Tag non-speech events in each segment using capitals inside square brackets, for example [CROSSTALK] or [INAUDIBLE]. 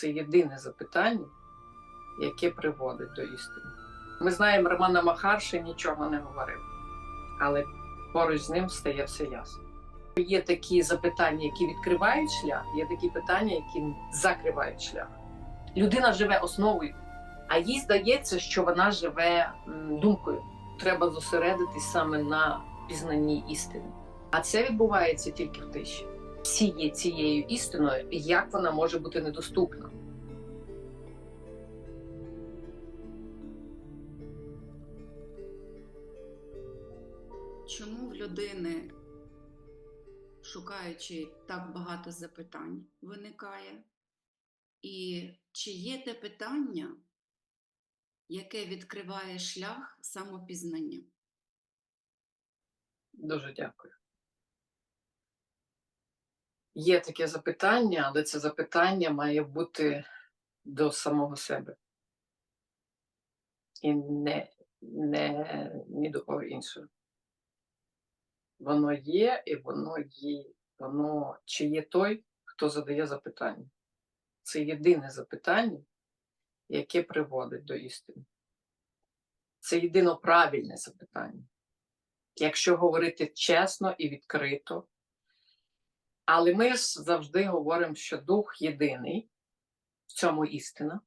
це єдине запитання, яке приводить до істини. Ми знаємо, Романа Махарши нічого не говорив, але поруч з ним стає все ясно. Є такі запитання, які відкривають шлях, є такі питання, які закривають шлях. Людина живе основою, а їй здається, що вона живе думкою. Треба зосередитись саме на пізнанні істини. А це відбувається тільки в тиші. Всі є цією істиною, і як вона може бути недоступна. Чому в людини, шукаючи так багато запитань, виникає? І чи є те питання, яке відкриває шлях самопізнання? Дуже дякую. Є таке запитання, але це запитання має бути до самого себе. І не, не ні до кого іншого. Воно є, і воно є. Воно чи є той, хто задає запитання. Це єдине запитання, яке приводить до істини. Це єдино правильне запитання якщо говорити чесно і відкрито. Але ми ж завжди говоримо, що дух єдиний, в цьому істина.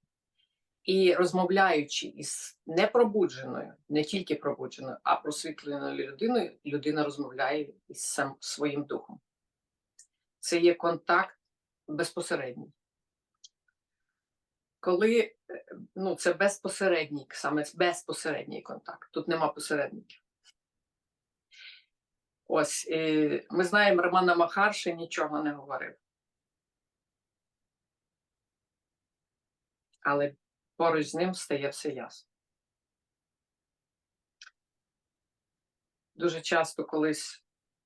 І розмовляючи із непробудженою, не тільки пробудженою, а просвітленою людиною, людина розмовляє із сам своїм духом. Це є контакт безпосередній. Коли е, ну, це безпосередній, саме безпосередній контакт, тут нема посередників. Ось і ми знаємо, Романа Махарши нічого не говорив. Але поруч з ним стає все ясно. Дуже часто колись,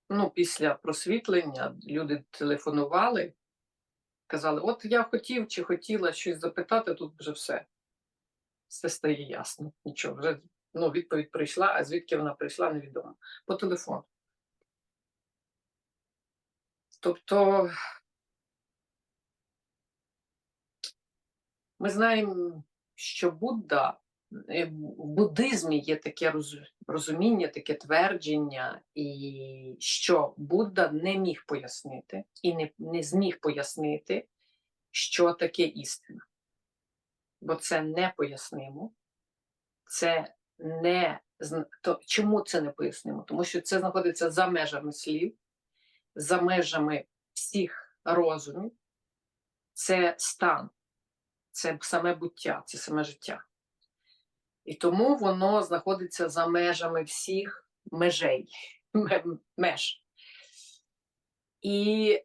ну, після просвітлення люди телефонували, казали: От я хотів чи хотіла щось запитати, тут вже все. Все стає ясно. Нічого, вже ну, відповідь прийшла, а звідки вона прийшла, невідомо. По телефону. Тобто ми знаємо, що Будда, е, в буддизмі є таке розуміння, таке твердження, і що Будда не міг пояснити і не, не зміг пояснити, що таке істина. Бо це непояснимо, це не то, чому це не пояснимо? Тому що це знаходиться за межами слів за межами всіх розумів, це стан, це саме буття, це саме життя. І тому воно знаходиться за межами всіх межей, меж. І,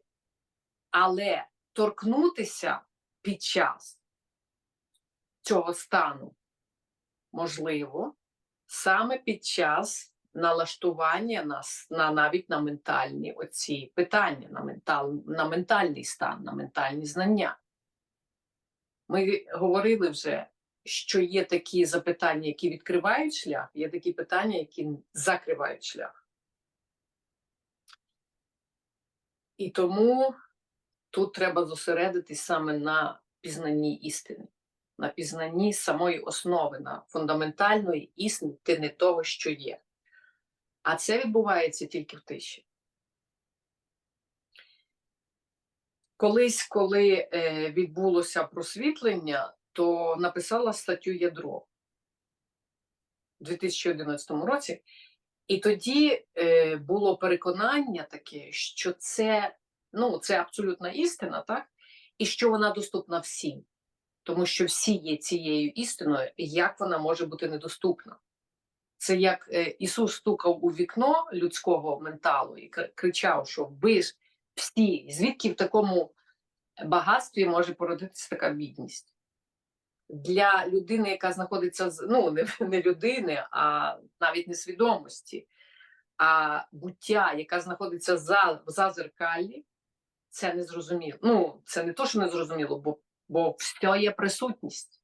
але торкнутися під час цього стану можливо саме під час налаштування нас на навіть на ментальні оці питання, на, ментал, на ментальний стан, на ментальні знання. Ми говорили вже, що є такі запитання, які відкривають шлях, є такі питання, які закривають шлях. І тому тут треба зосередитись саме на пізнанні істини, на пізнанні самої основи, на фундаментальної істини того, що є. А це відбувається тільки в тиші. Колись, коли е, відбулося просвітлення, то написала статтю Ядро у 2011 році. І тоді е, було переконання таке, що це, ну, це абсолютна істина, так? І що вона доступна всім. Тому що всі є цією істиною, як вона може бути недоступна. Це як е, Ісус стукав у вікно людського менталу і кричав, що ви ж всі, звідки в такому багатстві може породитися така бідність? Для людини, яка знаходиться ну не, [LAUGHS] не людини, а навіть не свідомості, а буття, яка знаходиться за, в зазеркалі, це не зрозуміло. Ну, це не то, що не зрозуміло, бо, бо все є присутність.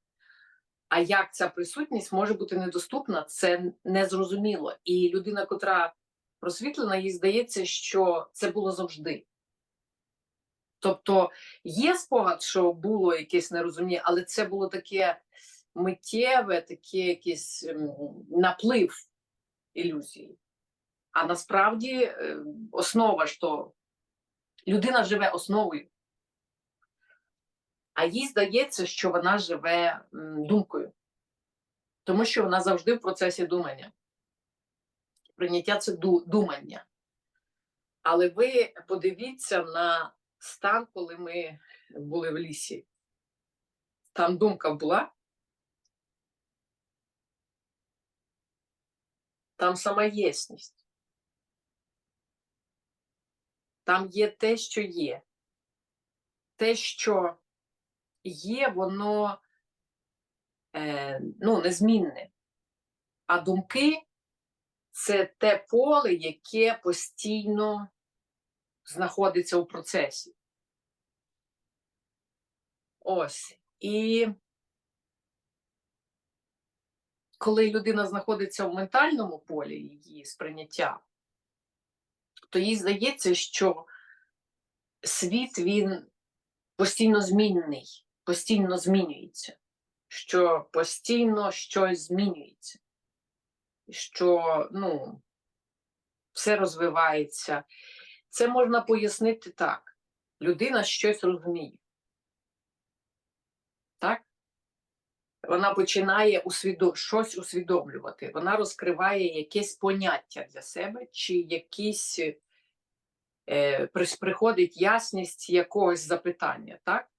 А як ця присутність може бути недоступна, це незрозуміло. І людина, котра просвітлена, їй здається, що це було завжди. Тобто є спогад, що було якесь нерозуміння, але це було таке миттєве, таке якийсь ем, наплив ілюзії. А насправді е, основа то людина живе основою. А їй здається, що вона живе думкою, тому що вона завжди в процесі думання. Прийняття це думання. Але ви подивіться на стан, коли ми були в лісі. Там думка була. Там сама єсність. Там є те, що є. Те, що є, воно е, ну, незмінне. А думки це те поле, яке постійно знаходиться у процесі. Ось. І коли людина знаходиться в ментальному полі її сприйняття, то їй здається, що світ він постійно змінний, постійно змінюється, що постійно щось змінюється, що ну, все розвивається. Це можна пояснити так: людина щось розуміє. Так? Вона починає усвідо... щось усвідомлювати, вона розкриває якесь поняття для себе, чи якісь е, приходить ясність якогось запитання. Так?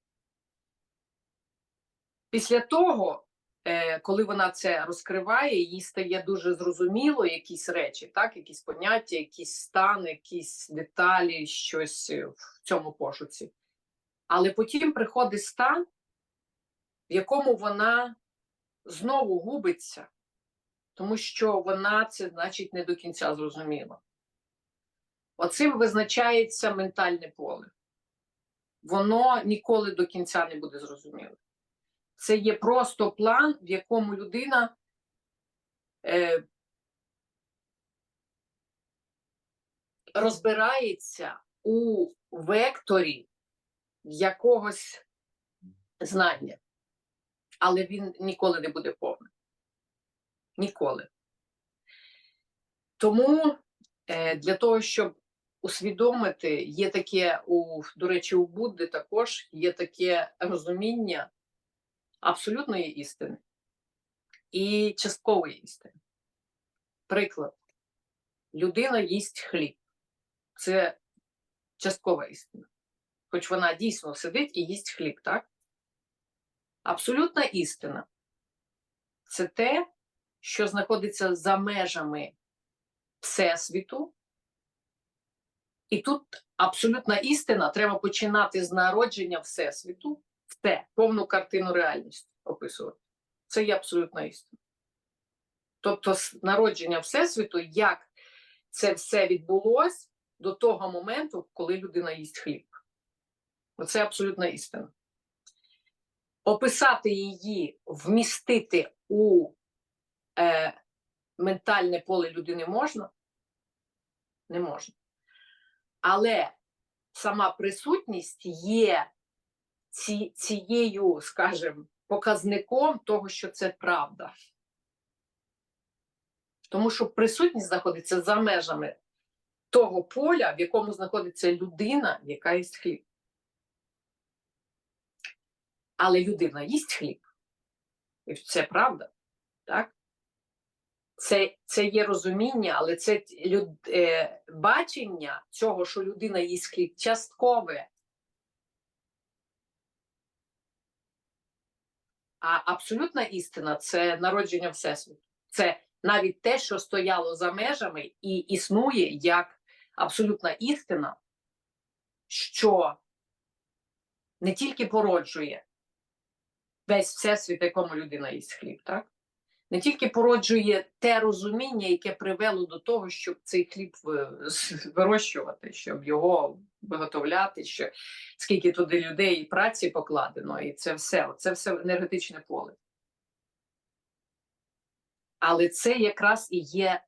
Після того, е, коли вона це розкриває, їй стає дуже зрозуміло якісь речі, так? якісь поняття, якісь стан, якісь деталі, щось е, в цьому пошуці. Але потім приходить стан, в якому вона знову губиться, тому що вона це, значить, не до кінця зрозуміла. Оцим визначається ментальне поле. Воно ніколи до кінця не буде зрозуміло. Це є просто план, в якому людина е, розбирається у векторі якогось знання, але він ніколи не буде повним. Ніколи. Тому е, для того, щоб усвідомити, є таке, у, до речі, у Будди також є таке розуміння абсолютної істини і часткової істини. Приклад, людина їсть хліб. Це часткова істина. Хоч вона дійсно сидить і їсть хліб, так? Абсолютна істина це те, що знаходиться за межами Всесвіту. І тут абсолютна істина треба починати з народження Всесвіту, все, повну картину реальності описувати. Це є абсолютна істина. Тобто, народження Всесвіту, як це все відбулось до того моменту, коли людина їсть хліб. Оце абсолютна істина. Описати її, вмістити у е, ментальне поле людини можна? Не можна. Але сама присутність є ці, цією, скажімо, показником того, що це правда. Тому що присутність знаходиться за межами того поля, в якому знаходиться людина, яка їсть хліб. Але людина їсть хліб. І це правда. Так? Це, це є розуміння, але це люд, е, бачення цього, що людина їсть хліб, часткове. А абсолютна істина це народження Всесвіту. Це навіть те, що стояло за межами і існує як абсолютна істина, що не тільки породжує весь всесвіт, якому людина їсть хліб, так? Не тільки породжує те розуміння, яке привело до того, щоб цей хліб вирощувати, щоб його виготовляти, що скільки туди людей і праці покладено, і це все, це все енергетичне поле. Але це якраз і є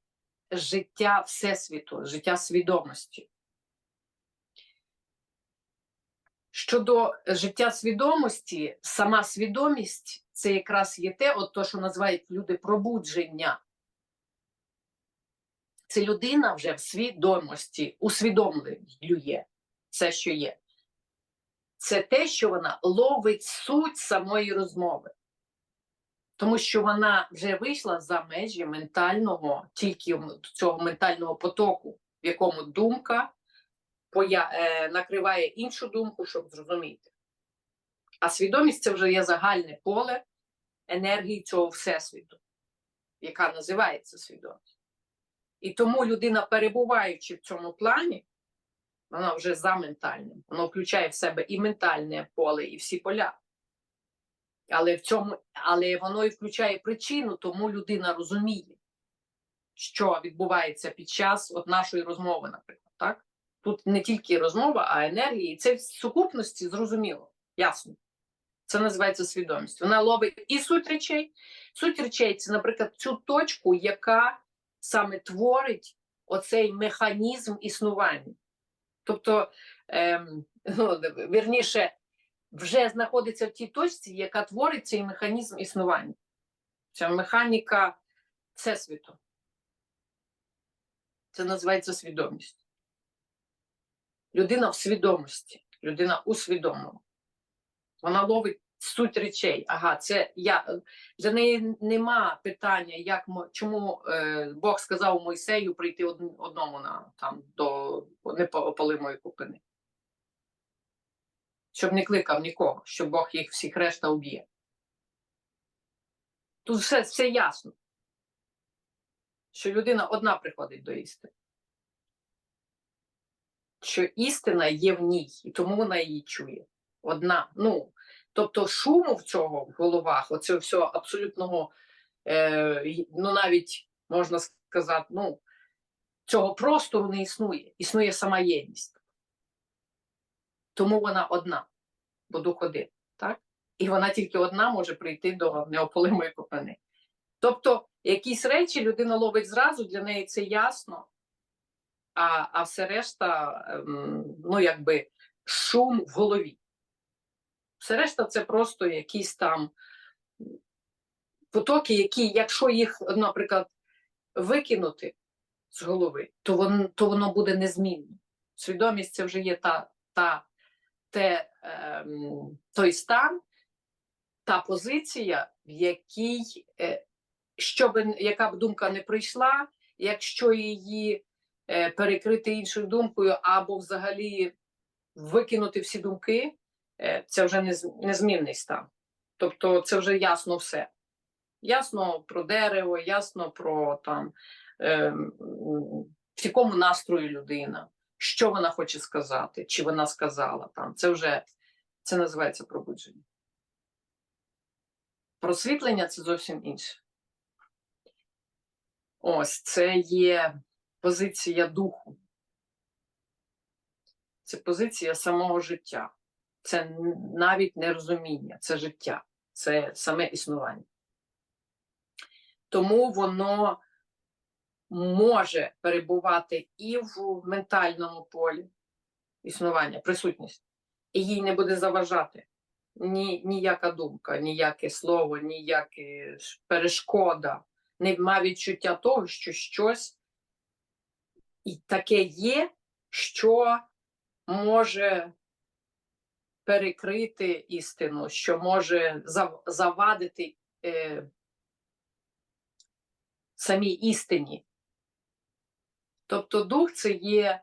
життя Всесвіту, життя свідомості. Щодо життя свідомості, сама свідомість це якраз є те, от то, що називають люди пробудження. Це людина вже в свідомості, усвідомлює все, що є. Це те, що вона ловить суть самої розмови. Тому що вона вже вийшла за межі ментального, тільки цього ментального потоку, в якому думка поя- е, накриває іншу думку, щоб зрозуміти. А свідомість це вже є загальне поле енергії цього всесвіту, яка називається свідомість. І тому людина, перебуваючи в цьому плані, вона вже за ментальним. Воно включає в себе і ментальне поле, і всі поля. Але в цьому, але воно і включає причину, тому людина розуміє, що відбувається під час от нашої розмови, наприклад. Так? Тут не тільки розмова, а енергія. І це в сукупності зрозуміло, ясно. Це називається свідомість. Вона ловить і суть речей. Суть речей це, наприклад, цю точку, яка саме творить оцей механізм існування. Тобто, ем, ну, вірніше, вже знаходиться в тій точці, яка творить цей механізм існування. Ця механіка всесвіту. Це називається свідомість. Людина в свідомості, людина усвідомлена. Вона ловить суть речей. Ага, це я для неї нема питання, як чому е, Бог сказав Мойсею прийти од- одному на там до непопалимої купини. Щоб не кликав нікого, щоб Бог їх всіх решта уб'є. Тут все, все ясно. Що людина одна приходить до істини. Що істина є в ній, і тому вона її чує. Одна. Ну, тобто шуму в цього в головах, оцього всього абсолютного, е, ну навіть можна сказати, ну, цього простору не існує. Існує сама єдність. Тому вона одна, бо дух один. Так? І вона тільки одна може прийти до неопалимої копини. Тобто, якісь речі людина ловить зразу, для неї це ясно, а, а все решта, ем, ну, якби шум в голові. Все решта це просто якісь там потоки, які, якщо їх, наприклад, викинути з голови, то воно, то воно буде незмінно. Свідомість це вже є та, та, те, ем, той стан, та позиція, в якій, е, що яка б думка не прийшла, якщо її е, перекрити іншою думкою, або взагалі викинути всі думки, е, це вже незмінний стан. Тобто це вже ясно все. Ясно про дерево, ясно про там, ем, в якому настрої людина, що вона хоче сказати, чи вона сказала там. Це вже це називається пробудження. Просвітлення це зовсім інше. Ось це є позиція духу. Це позиція самого життя. Це навіть не розуміння, це життя, це саме існування. Тому воно може перебувати і в ментальному полі існування, присутність, і їй не буде заважати ні, ніяка думка, ніяке слово, ніяка перешкода, нема відчуття того, що щось і таке є, що може перекрити істину, що може завадити е, самій істині. Тобто дух це є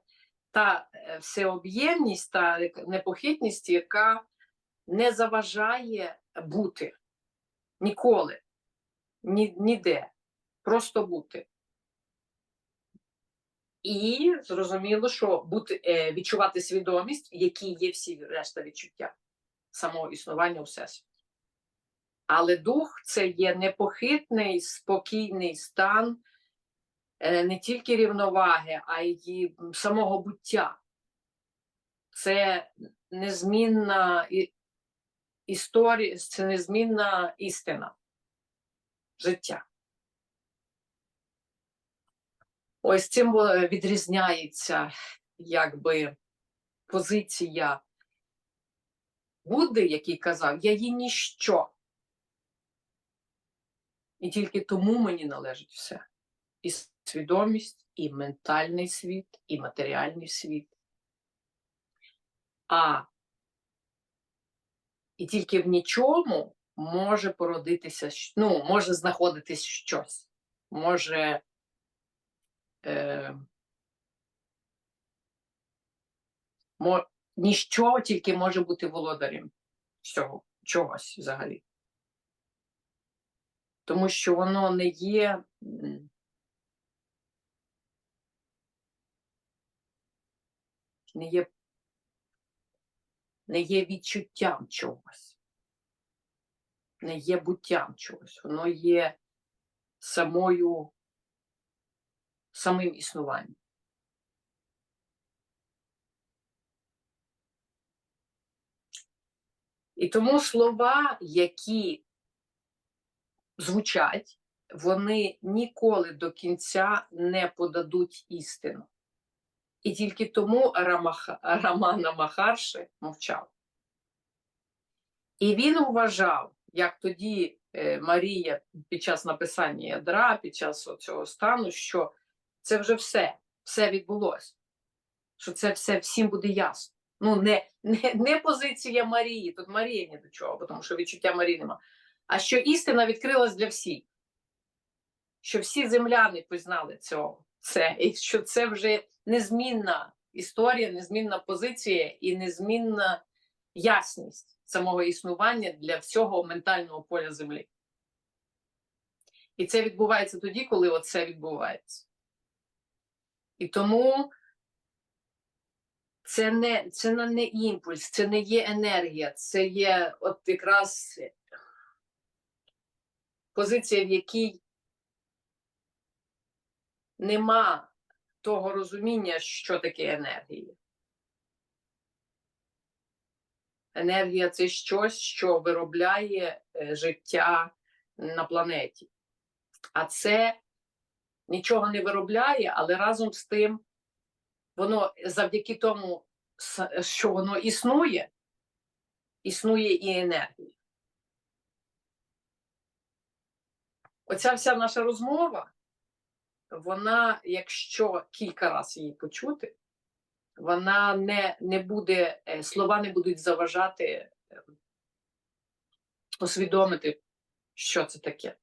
та е, всеоб'ємність, та непохитність, яка не заважає бути ніколи, ні, ніде, просто бути. І зрозуміло, що бути, е, відчувати свідомість, які є всі решта відчуття самого існування у. Але дух це є непохитний, спокійний стан е, не тільки рівноваги, а й самого буття. Це незмінна історія, це незмінна істина життя. Ось цим е, відрізняється якби позиція Будди, який казав, я є ніщо. І тільки тому мені належить все. І свідомість, і ментальний світ, і матеріальний світ. А і тільки в нічому може породитися, ну, може знаходитись щось. Може. Е, мо, ніщо тільки може бути володарем цього, чогось взагалі. Тому що воно не є. Не є, не є відчуттям чогось, не є буттям чогось, воно є самою, самим існуванням. І тому слова, які звучать, вони ніколи до кінця не подадуть істину. І тільки тому Рамаха, Рамана Махарши мовчав. І він вважав, як тоді е, Марія під час написання ядра, під час цього стану, що це вже все, все відбулося. Що це все всім буде ясно. Ну, не, не, не позиція Марії, тут Марія ні до чого, тому що відчуття Марії нема. А що істина відкрилась для всіх. Що всі земляни пізнали цього. Це, і що це вже незмінна історія, незмінна позиція і незмінна ясність самого існування для всього ментального поля землі. І це відбувається тоді, коли оце відбувається. І тому це не, це не імпульс, це не є енергія, це є от якраз позиція, в якій нема того розуміння, що таке енергія. Енергія це щось, що виробляє е, життя на планеті. А це нічого не виробляє, але разом з тим, воно завдяки тому, що воно існує, існує і енергія. Оця вся наша розмова, вона, якщо кілька разів її почути, вона не, не буде, е, слова не будуть заважати е, усвідомити, що це таке.